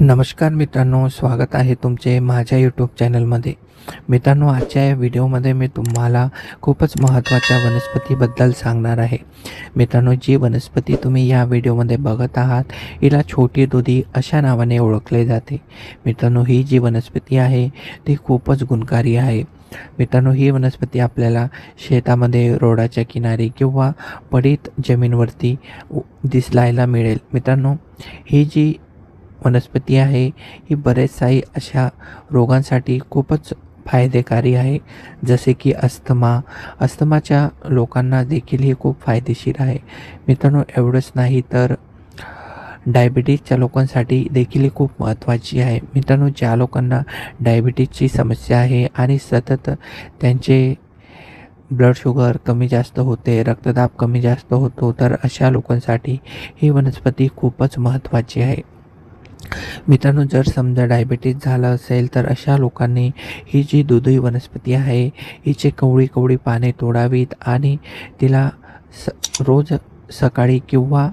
नमस्कार मित्रांनो स्वागत आहे तुमचे माझ्या यूट्यूब चॅनलमध्ये मित्रांनो आजच्या या व्हिडिओमध्ये मी तुम्हाला खूपच महत्त्वाच्या वनस्पतीबद्दल सांगणार आहे. मित्रांनो जी वनस्पती तुम्ही या व्हिडिओमध्ये बघत आहात हिला छोटी दुधी अशा नावाने ओळखले जाते. मित्रांनो ही जी वनस्पती आहे ती खूपच गुणकारी आहे. मित्रांनो ही वनस्पती आपल्याला शेतामध्ये रोडाच्या किनारी किंवा पडीत जमीनवरती दिसलायला मिळेल. मित्रांनो ही जी वनस्पती आहे. ही बरेच काही अशा रोगांसाठी खूपच फायदेकारी आहे. जसे की अस्थमा. अस्थमाच्या लोकांना देखील ही खूप फायदेशीर आहे. मित्रांनो एवढंच नाही तर डायबिटीजच्या लोकांसाठी देखील ही खूप महत्त्वाची आहे. मित्रांनो ज्या लोकांना डायबिटीजची समस्या आहे आणि सतत त्यांचे ब्लड शुगर कमी जास्त होते रक्तदाब कमी जास्त होतो तर अशा लोकांसाठी ही वनस्पती खूपच महत्त्वाची आहे. मित्रांनो जर समजा डायबिटीज झालं असेल तर अशा लोकांनी ही जी दुधी वनस्पती आहे हिचे कवळी कवळी पाने तोडावीत आणि तिला स रोज सकाळी किंवा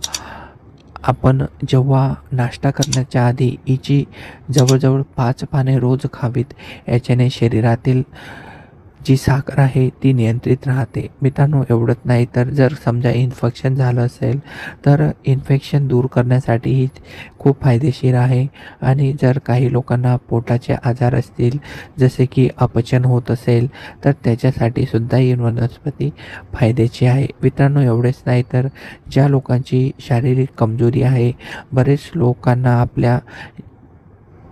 आपण जेव्हा नाश्ता करण्याच्या आधी हिची जवळजवळ पाच पाने रोज खावीत याच्याने शरीरातील जी साखर आहे ती नियंत्रित राहते. मित्रांनो एवढंच नाही तर जर समजा इन्फेक्शन झालं असेल तर इन्फेक्शन दूर करण्यासाठी ही खूप फायदेशीर आहे. आणि जर काही लोकांना पोटाचे आजार असतील जसे की अपचन होत असेल तर त्याच्यासाठी सुद्धा ही वनस्पती फायद्याची आहे. मित्रांनो एवढेच नाही तर ज्या लोकांची शारीरिक कमजोरी आहे बरेच लोकांना आपल्या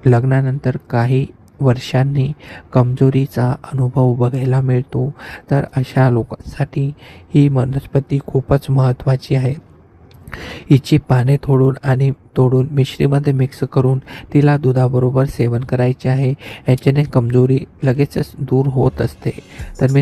लग्नानंतर काही वर्षांनी कमजोरीचा अनुभव बघायला मिळतो. तर अशा लोकांसाठी ही वनस्पती खूपच महत्त्वाची आहे. हिची पाने तोडून आणि तोडून मिश्रीमध्ये मिक्स करून तिला दुधाबरोबर सेवन करायचे आहे. याच्याने कमजोरी लगेचच दूर होत असते. तर मी